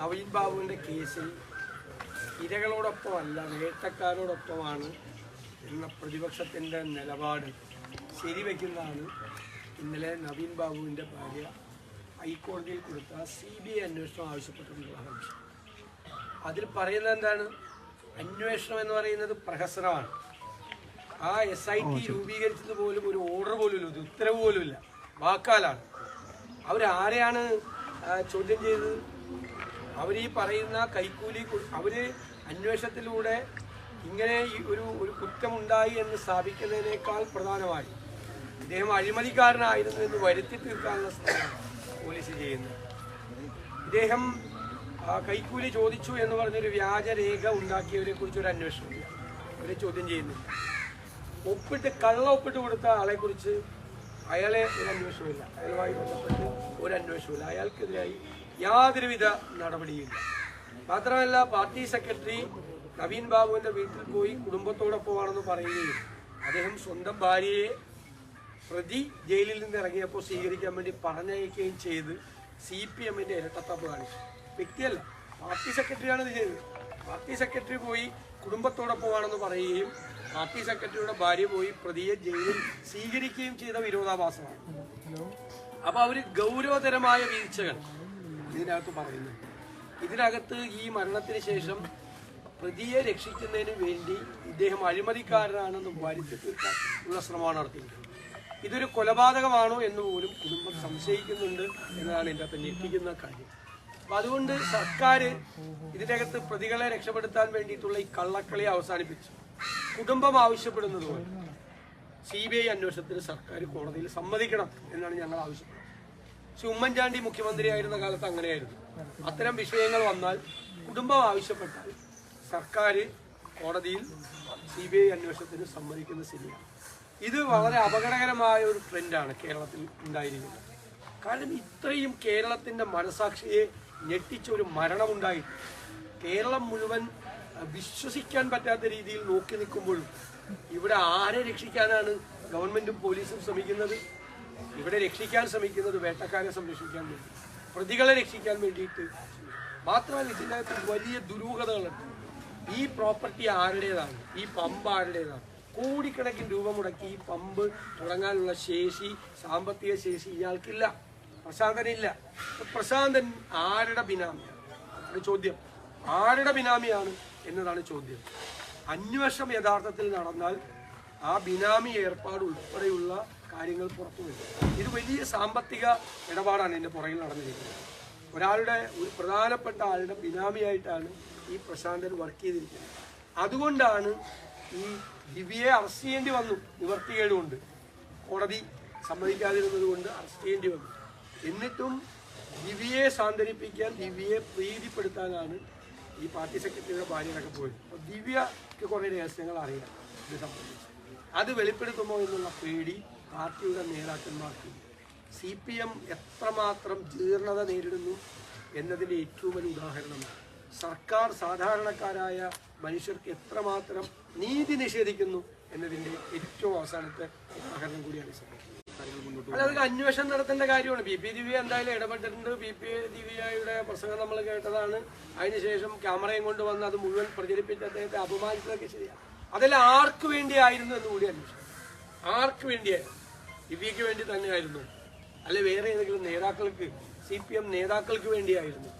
നവീൻ ബാബുവിന്റെ കേസിൽ ഇരകളോടൊപ്പമല്ല വേട്ടക്കാരോടൊപ്പമാണ് എന്ന പ്രതിപക്ഷത്തിന്റെ നിലപാട് ശരിവെക്കുന്നതാണ് ഇന്നലെ നവീൻ ബാബുവിന്റെ ഭാര്യ ഹൈക്കോടതിയിൽ കൊടുത്ത സി ബി ഐ അന്വേഷണം ആവശ്യപ്പെട്ടിട്ടുള്ള ഹർജി. അതിൽ പറയുന്നത് എന്താണ്? അന്വേഷണം എന്ന് പറയുന്നത് പ്രഹസനമാണ്. ആ എസ് ഐ ടി രൂപീകരിച്ചത് പോലും ഒരു ഓർഡർ പോലും ഇല്ല ഒരു ഉത്തരവ് പോലും ഇല്ല വാക്കാലാണ്. അവരാരെയാണ് ചോദ്യം ചെയ്തത്? അവർ ഈ പറയുന്ന കൈക്കൂലി അവർ അന്വേഷണത്തിലൂടെ ഇങ്ങനെ ഈ ഒരു ഒരു കുറ്റമുണ്ടായി എന്ന് സ്ഥാപിക്കുന്നതിനേക്കാൾ പ്രധാനമായി ഇദ്ദേഹം അഴിമതിക്കാരനായിരുന്നു എന്ന് വരുത്തി തീർക്കാനുള്ള ശ്രമം പോലീസ് ചെയ്യുന്നത് ഇദ്ദേഹം കൈക്കൂലി ചോദിച്ചു എന്ന് പറഞ്ഞൊരു വ്യാജരേഖ ഉണ്ടാക്കിയവരെ കുറിച്ച് ഒരു അന്വേഷണമില്ല അവരെ ചോദ്യം ചെയ്യുന്നില്ല ഒപ്പിട്ട് കള്ള ഒപ്പിട്ട് കൊടുത്ത ആളെ കുറിച്ച് അയാളെ ഒരു അന്വേഷണമില്ല. അയാളുമായി ബന്ധപ്പെട്ട് ഒരു അന്വേഷണമില്ല. അയാൾക്കെതിരായി യാതൊരുവിധ നടപടിയില്ല മാത്രമല്ല പാർട്ടി സെക്രട്ടറി നവീൻ ബാബുവിന്റെ വീട്ടിൽ പോയി കുടുംബത്തോടൊപ്പമാണെന്ന് പറയുകയും അദ്ദേഹം സ്വന്തം ഭാര്യയെ പ്രതി ജയിലിൽ നിന്ന് ഇറങ്ങിയപ്പോൾ സ്വീകരിക്കാൻ വേണ്ടി പറഞ്ഞയക്കുകയും ചെയ്ത് സി പി എമ്മിന്റെ ഇരട്ടത്താപ്പ് കാണിച്ചു. വ്യക്തിയല്ല പാർട്ടി സെക്രട്ടറിയാണ് ഇത് ചെയ്തത്. പാർട്ടി സെക്രട്ടറി പോയി കുടുംബത്തോടൊപ്പമാണെന്ന് പറയുകയും പാർട്ടി സെക്രട്ടറിയുടെ ഭാര്യ പോയി പ്രതിയെ ജയിലിൽ സ്വീകരിക്കുകയും ചെയ്ത വിരോധാഭാസമാണ്. അപ്പോൾ അവർ ഗൗരവതരമായ വീഴ്ചകൾ. ഇതിനകത്ത് പറയുന്നു. ഇതിനകത്ത് ഈ മരണത്തിന് ശേഷം പ്രതിയെ രക്ഷിക്കുന്നതിന് വേണ്ടി ഇദ്ദേഹം അഴിമതിക്കാരനാണെന്ന് വരുത്തി തീർക്കാൻ ഉള്ള ശ്രമമാണ് നടത്തിയത് ഇതൊരു കൊലപാതകമാണോ എന്ന് പോലും കുടുംബം സംശയിക്കുന്നുണ്ട് എന്നതാണ് ഇതിന്റെ അകത്ത് ഞെട്ടിക്കുന്ന കാര്യം. അപ്പം അതുകൊണ്ട് സർക്കാർ ഇതിനകത്ത് പ്രതികളെ രക്ഷപ്പെടുത്താൻ വേണ്ടിയിട്ടുള്ള ഈ കള്ളക്കളി അവസാനിപ്പിച്ചു. കുടുംബം ആവശ്യപ്പെടുന്നത് പോലെ സി ബി ഐ അന്വേഷണത്തിന് സർക്കാർ കോടതിയിൽ സമ്മതിക്കണം എന്നാണ് ഞങ്ങൾ ആവശ്യപ്പെടുന്നത്. പക്ഷെ ഉമ്മൻചാണ്ടി മുഖ്യമന്ത്രിയായിരുന്ന കാലത്ത് അങ്ങനെയായിരുന്നു. അത്തരം വിഷയങ്ങൾ വന്നാൽ കുടുംബം ആവശ്യപ്പെട്ടാൽ സർക്കാർ കോടതിയിൽ സി ബി ഐ അന്വേഷണത്തിന് സമ്മതിക്കുന്ന ശരിയാണ് ഇത് വളരെ അപകടകരമായ ഒരു ട്രെൻഡാണ് കേരളത്തിൽ ഉണ്ടായിരിക്കുന്നത്. കാരണം ഇത്രയും കേരളത്തിന്റെ മനസാക്ഷിയെ ഞെട്ടിച്ച ഒരു മരണമുണ്ടായി. കേരളം മുഴുവൻ വിശ്വസിക്കാൻ പറ്റാത്ത രീതിയിൽ നോക്കി നിൽക്കുമ്പോഴും ഇവിടെ ആരെ രക്ഷിക്കാനാണ് ഗവൺമെന്റും പോലീസും ശ്രമിക്കുന്നത്? ഇവിടെ രക്ഷിക്കാൻ ശ്രമിക്കുന്നത് വേട്ടക്കാരെ സംരക്ഷിക്കാൻ വേണ്ടി പ്രതികളെ രക്ഷിക്കാൻ വേണ്ടിയിട്ട് മാത്രമല്ല ഇതിനകത്ത് വലിയ ദുരൂഹതകളുണ്ട്. ഈ പ്രോപ്പർട്ടി ആരുടേതാണ്? ഈ പമ്പ് ആരുടേതാണ്? കോടിക്കണക്കിന് രൂപ മുടക്കി ഈ പമ്പ് തുടങ്ങാനുള്ള ശേഷി സാമ്പത്തിക ശേഷി ഇയാൾക്കില്ല. പ്രശാന്തനില്ല. പ്രശാന്തൻ ആരുടെ ബിനാമിയാണ്? ചോദ്യം. ആരുടെ ബിനാമിയാണ് എന്നതാണ് ചോദ്യം. അന്വേഷണം യഥാർത്ഥത്തിൽ നടന്നാൽ ആ ബിനാമി ഏർപ്പാട് ഉൾപ്പെടെയുള്ള കാര്യങ്ങൾ പുറത്തു വരും. ഇത് വലിയ സാമ്പത്തിക ഇടപാടാണ് എന്റെ പുറകിൽ നടന്നിരിക്കുന്നത്. ഒരാളുടെ ഒരു പ്രധാനപ്പെട്ട ആളുടെ ബിനാമിയായിട്ടാണ് ഈ പ്രശാന്തൻ വർക്ക് ചെയ്തിരിക്കുന്നത്. അതുകൊണ്ടാണ് ഈ ദിവ്യയെ അറസ്റ്റ് ചെയ്യേണ്ടി വന്നു. നിവർത്തികേടുകൊണ്ട്. കോടതി സമ്മതിക്കാതിരുന്നത് കൊണ്ട് അറസ്റ്റ് ചെയ്യേണ്ടി വന്നു. എന്നിട്ടും ദിവ്യയെ സാന്ത്വനിപ്പിക്കാൻ ദിവ്യയെ പ്രീതിപ്പെടുത്താനാണ് ഈ പാർട്ടി സെക്രട്ടറിയുടെ ഭാര്യയിലൊക്കെ പോയത്. അപ്പോൾ ദിവ്യക്ക് കുറേ രഹസ്യങ്ങൾ അറിയാം. ഇത് സംബന്ധിച്ച്. അത് വെളിപ്പെടുത്തുമോ എന്നുള്ള പേടി പാർട്ടിയുടെ നേതാക്കന്മാർക്ക്. സി പി എം എത്രമാത്രം ജീർണത നേരിടുന്നു എന്നതിന്റെ ഏറ്റവും വലിയ ഉദാഹരണമാണ് സർക്കാർ സാധാരണക്കാരായ മനുഷ്യർക്ക് എത്രമാത്രം നീതി നിഷേധിക്കുന്നു എന്നതിന്റെ ഏറ്റവും അവസാനത്തെ ഉദാഹരണം കൂടിയാണ് സംഭവിക്കുന്നത് സംഭവം. അല്ല അതൊക്കെ അന്വേഷണം നടത്തേണ്ട കാര്യമാണ്. ബി പി ദിവ്യ എന്തായാലും ഇടപെട്ടിട്ടുണ്ട്. ബി പി ദിവ്യയുടെ പ്രസംഗം നമ്മൾ കേട്ടതാണ്. അതിനുശേഷം ക്യാമറയും കൊണ്ട് വന്ന് അത് മുഴുവൻ പ്രചരിപ്പിച്ച് അദ്ദേഹത്തെ അപമാനിച്ചതൊക്കെ ശരിയാണ്. അതെല്ലാം ആർക്ക് വേണ്ടിയായിരുന്നു എന്ന് കൂടി അന്വേഷിക്കണം ആർക്ക് വേണ്ടിയായിരുന്നു ദിവ്യക്ക് വേണ്ടി തന്നെയായിരുന്നു. അല്ലെ വേറെ ഏതെങ്കിലും നേതാക്കൾക്ക് സി പി എം നേതാക്കൾക്ക് വേണ്ടിയായിരുന്നു.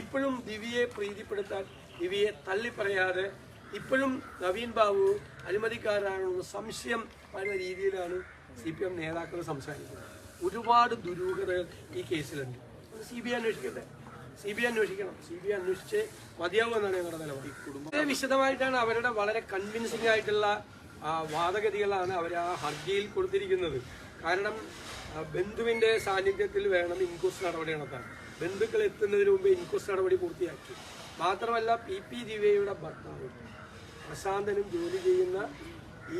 ഇപ്പോഴും ദിവ്യയെ പ്രീതിപ്പെടുത്താൻ ദിവ്യയെ തള്ളിപ്പറയാതെ ഇപ്പോഴും നവീൻ ബാബു അഴിമതിക്കാരാണെന്ന് സംശയം പല രീതിയിലാണ് സി പി എം നേതാക്കൾ സംസാരിക്കുന്നത്. ഒരുപാട് ദുരൂഹതകൾ ഈ കേസിലുണ്ട്. സി ബി ഐ അന്വേഷിക്കട്ടെ? സി ബി അന്വേഷിക്കണം. സി ബി അന്വേഷിച്ച് മതിയാവും എന്നാണ് ഞങ്ങളുടെ നിലപാട്. കുടുംബം വിശദമായിട്ടാണ് അവരുടെ വളരെ കൺവിൻസിംഗ് ആയിട്ടുള്ള വാദഗതികളാണ് അവർ ആ ഹർജിയിൽ കൊടുത്തിരിക്കുന്നത്. കാരണം ബന്ധുവിന്റെ സാന്നിധ്യത്തിൽ വേണം ഇൻക്വസ്റ്റ് നടപടി നടത്താൻ ബന്ധുക്കൾ എത്തുന്നതിന് മുമ്പ് ഇൻക്വസ്റ്റ് നടപടി പൂർത്തിയാക്കി. മാത്രമല്ല പി പി ദിവ്യയുടെ ഭർത്താവ് പ്രശാന്തനും ജോലി ചെയ്യുന്ന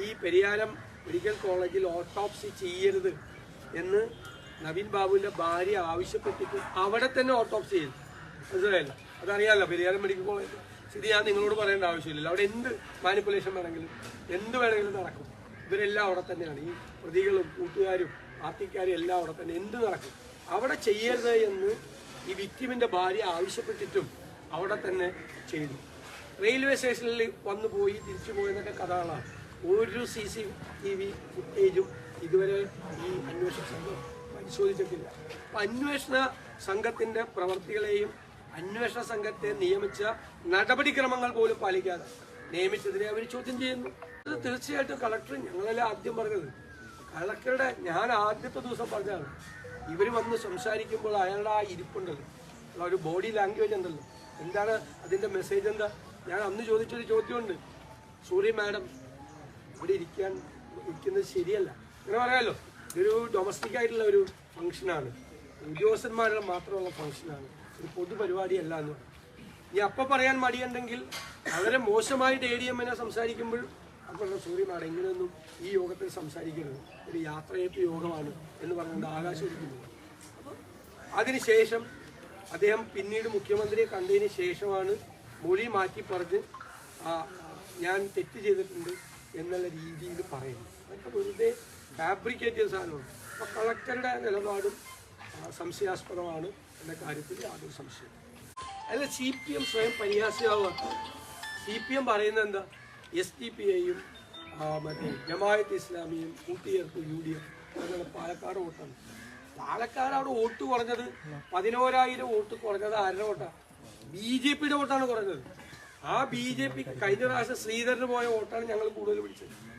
ഈ പെരിയാരം മെഡിക്കൽ കോളേജിൽ ഓട്ടോപ്സി ചെയ്യരുത് എന്ന് നവീൻ ബാബുവിന്റെ ഭാര്യ ആവശ്യപ്പെട്ടിട്ട് അവിടെ തന്നെ ഓട്ടോപ്സി ചെയ്തു. മനസ്സിലായില്ല? അതറിയാമല്ലോ പെരിയാരം മെഡിക്കൽ കോളേജ് ഇത് ഞാൻ നിങ്ങളോട് പറയേണ്ട ആവശ്യമില്ല. അവിടെ എന്ത് മാനിപ്പുലേഷൻ വേണമെങ്കിലും എന്ത് വേണമെങ്കിലും നടക്കും. ഇവരെല്ലാം അവിടെ തന്നെയാണ്. ഈ പ്രതികളും കൂട്ടുകാരും പാർട്ടിക്കാരും എല്ലാം അവിടെ തന്നെ. എന്ത് നടക്കും? അവിടെ ചെയ്യരുത് എന്ന് ഈ വിക്ടിമിന്റെ ഭാര്യ ആവശ്യപ്പെട്ടിട്ടും അവിടെ തന്നെ ചെയ്തു. റെയിൽവേ സ്റ്റേഷനിൽ വന്നു പോയി തിരിച്ചു പോയെന്നൊക്കെ കഥകളാണ്. ഒരു സി സി ടി വി ഫുട്ടേജും ഇതുവരെ ഈ അന്വേഷണ സംഘം പരിശോധിച്ചിട്ടില്ല. അപ്പം അന്വേഷണ സംഘത്തിന്റെ പ്രവർത്തികളെയും അന്വേഷണ സംഘത്തെ നിയമിച്ച നടപടിക്രമങ്ങൾ പോലും പാലിക്കാതെ നിയമിച്ചതിനെ അവർ ചോദ്യം ചെയ്യുന്നു. അത് തീർച്ചയായിട്ടും കളക്ടർ ഞങ്ങളല്ലേ ആദ്യം പറഞ്ഞത്. കളക്ടറുടെ ഞാൻ ആദ്യത്തെ ദിവസം പറഞ്ഞതാണ്. ഇവർ വന്ന് സംസാരിക്കുമ്പോൾ അയാളുടെ ആ ഇരിപ്പുണ്ടല്ലോ. ഒരു ബോഡി ലാംഗ്വേജ് ഉണ്ടല്ലോ. എന്താണ് അതിന്റെ മെസ്സേജ് എന്താ? ഞാൻ അന്ന് ചോദിച്ചൊരു ചോദ്യമുണ്ട്. സൂര്യ മാഡം ഇവിടെ ഇരിക്കാൻ ഇരിക്കുന്നത് ശരിയല്ല. അങ്ങനെ പറയാമല്ലോ ഇതൊരു ഡൊമസ്റ്റിക് ആയിട്ടുള്ള ഒരു ഫംഗ്ഷനാണ് ഉദ്യോഗസ്ഥന്മാരുടെ മാത്രമുള്ള ഫംഗ്ഷനാണ് ഒരു പൊതുപരിപാടിയല്ല എന്ന് പറയും. ഇനി അപ്പം പറയാൻ മടിയുണ്ടെങ്കിൽ വളരെ മോശമായിട്ട് എ ഡി എമ്മിനെ സംസാരിക്കുമ്പോൾ അപ്പോൾ സൂര്യ മാഡം ഇങ്ങനെയൊന്നും ഈ യോഗത്തിൽ സംസാരിക്കരുത്. ഒരു യാത്രയപ്പ് യോഗമാണ് എന്ന് പറഞ്ഞുകൊണ്ട് ആകാശിക്കുന്നു അതിനുശേഷം അദ്ദേഹം പിന്നീട് മുഖ്യമന്ത്രിയെ കണ്ടതിന് ശേഷമാണ് മൊഴി മാറ്റി പറഞ്ഞ് ഞാൻ തെറ്റ് ചെയ്തിട്ടുണ്ട് എന്നുള്ള രീതിയിൽ പറയുന്നത്. അതൊക്കെ വെറുതെ ഫാബ്രിക്കേറ്റ് ചെയ്ത സാധനമാണ്. അപ്പോൾ കളക്ടറുടെ നിലപാടും സംശയാസ്പദമാണ് എന്ന കാര്യത്തിൽ യാതൊരു സംശയം അല്ല സി പി എം സ്വയം പരിഹാസ്യമാവുക സി പി എം പറയുന്നത് എന്താ? എസ് ഡി പി ഐയും മറ്റേ ജമായത്ത് ഇസ്ലാമിയും കൂട്ടിയേർത്തു യു ഡി എഫ് അതുപോലെ പാലക്കാട് വോട്ടാണ്. പാലക്കാട് അവിടെ വോട്ട് കുറഞ്ഞത് പതിനോരായിരം വോട്ട് കുറഞ്ഞത് ആരുടെ വോട്ടാണ് ബി ജെ പിയുടെ വോട്ടാണ് കുറഞ്ഞത്. ആ ബി ജെ പി കഴിഞ്ഞ പ്രാവശ്യം ശ്രീധരന് പോയ വോട്ടാണ് ഞങ്ങൾ കൂടുതൽ പിടിച്ചത്.